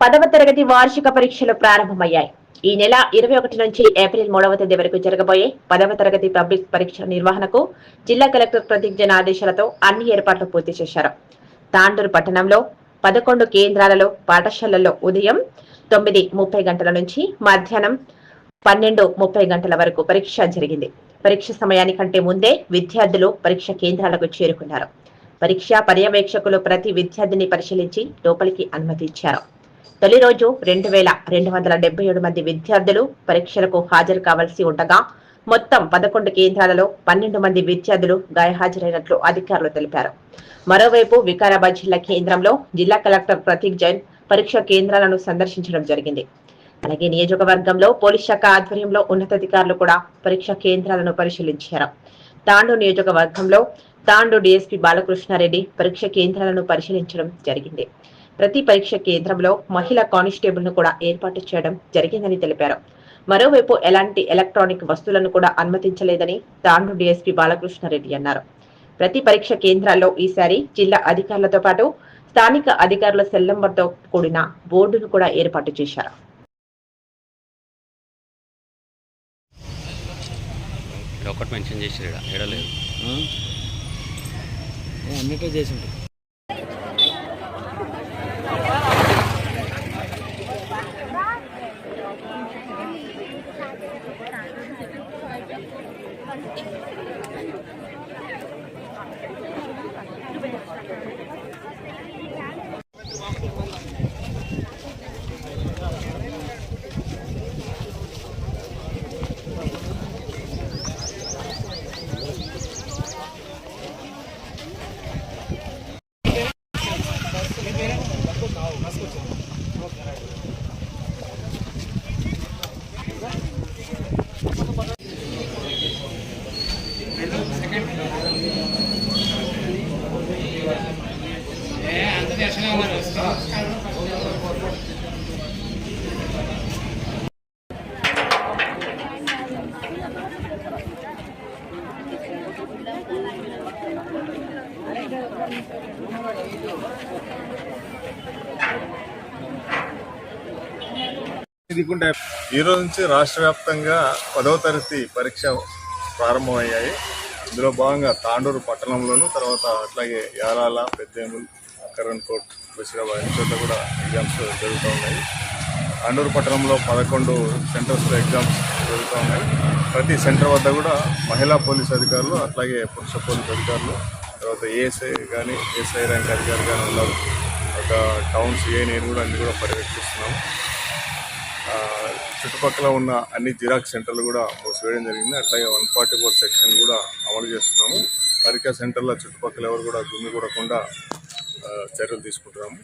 పదవ తరగతి వార్షిక పరీక్షలు ప్రారంభమయ్యాయి. ఈ నెల ఇరవై ఒకటి నుంచి ఏప్రిల్ మూడవ తేదీ వరకు జరగబోయే పదవ తరగతి పబ్లిక్ పరీక్షల నిర్వహణకు జిల్లా కలెక్టర్ ప్రతిజ్ఞన ఆదేశాలతో అన్ని ఏర్పాట్లు పూర్తి చేశారు. తాండూరు పట్టణంలో పదకొండు కేంద్రాలలో పాఠశాలల్లో ఉదయం తొమ్మిది ముప్పై గంటల నుంచి మధ్యాహ్నం పన్నెండు ముప్పై గంటల వరకు పరీక్ష జరిగింది. పరీక్ష సమయానికంటే ముందే విద్యార్థులు పరీక్ష కేంద్రాలకు చేరుకున్నారు. పరీక్ష పర్యవేక్షకులు ప్రతి విద్యార్థిని పరిశీలించి లోపలికి అనుమతించారు తొలి రోజు రెండు వేల రెండు వందల డెబ్బై ఏడు మంది విద్యార్థులు పరీక్షలకు హాజరు కావాల్సి ఉండగా మొత్తం పదకొండు కేంద్రాలలో పన్నెండు మంది విద్యార్థులు గైహాజరైనట్లు అధికారులు తెలిపారు. మరోవైపు వికారాబాద్ జిల్లా కేంద్రంలో జిల్లా కలెక్టర్ ప్రతీక్ జైన్ పరీక్ష కేంద్రాలను సందర్శించడం జరిగింది. అలాగే నియోజకవర్గంలో పోలీస్ శాఖ ఆధ్వర్యంలో ఉన్నతాధికారులు కూడా పరీక్ష కేంద్రాలను పరిశీలించారు. తాండూ నియోజకవర్గంలో తాండూ డీఎస్పీ బాలకృష్ణారెడ్డి పరీక్ష కేంద్రాలను పరిశీలించడం జరిగింది. ప్రతి పరీక్ష కేంద్రంలో మహిళా కానిస్టేబుల్ను కూడా ఏర్పాటు చేయడం జరిగిందని తెలిపారు. మరోవైపు ఎలాంటి ఎలక్ట్రానిక్ వస్తువులను కూడా అనుమతించలేదని తాండూ డీఎస్పీ బాలకృష్ణారెడ్డి అన్నారు. ప్రతి పరీక్ష కేంద్రాల్లో ఈసారి జిల్లా అధికారులతో పాటు స్థానిక అధికారుల సెల్ నంబర్తో కూడిన బోర్డును కూడా ఏర్పాటు చేశారు. ఒకటి మెన్షన్ అన్నిట్లో చేసి ఉంటుంది ఈరోజు ఈ రోజు నుంచి రాష్ట్ర వ్యాప్తంగా పదవ తరగతి పరీక్ష ప్రారంభమయ్యాయి. ఇందులో భాగంగా తాండూరు పట్టణంలోను తర్వాత అట్లాగే యారాల పెద్దేములు కరణ్ కోట్ బషీరాబాద్ చోట కూడా ఎగ్జామ్స్ జరుగుతూ ఉన్నాయి. అండూరు పట్టణంలో పదకొండు సెంటర్స్లో ఎగ్జామ్స్ జరుగుతూ ఉన్నాయి. ప్రతి సెంటర్ వద్ద కూడా మహిళా పోలీస్ అధికారులు అట్లాగే పురుష పోలీస్ అధికారులు తర్వాత ఏఎస్ఐ కానీ ఏఎస్ఐ ర్యాంక్ అధికారి కానీ ఉన్నారు. ఒక టౌన్స్ ఏ నేను కూడా అన్ని కూడా పర్యవేక్షిస్తున్నాము. చుట్టుపక్కల ఉన్న అన్ని జిరాక్స్ సెంటర్లు కూడా మూసివేయడం జరిగింది. అట్లాగే వన్ ఫార్టీ ఫోర్ సెక్షన్ కూడా అమలు చేస్తున్నాము. పరికా సెంటర్ల చుట్టుపక్కల ఎవరు కూడా గుమ్మిగూడకుండా ఆ, చర్యలు తీసుకుంటున్నాము.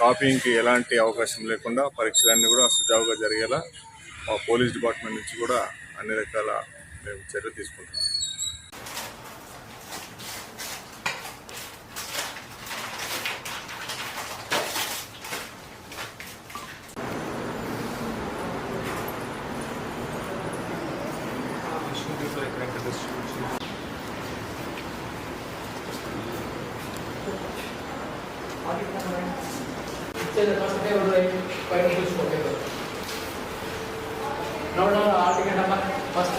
కాపీయింగ్కి ఎలాంటి అవకాశం లేకుండా పరీక్షలన్నీ కూడా సజావుగా జరిగేలా మా పోలీస్ డిపార్ట్మెంట్ నుంచి కూడా అన్ని రకాల మేము చర్యలు తీసుకుంటున్నాము first day one right financials first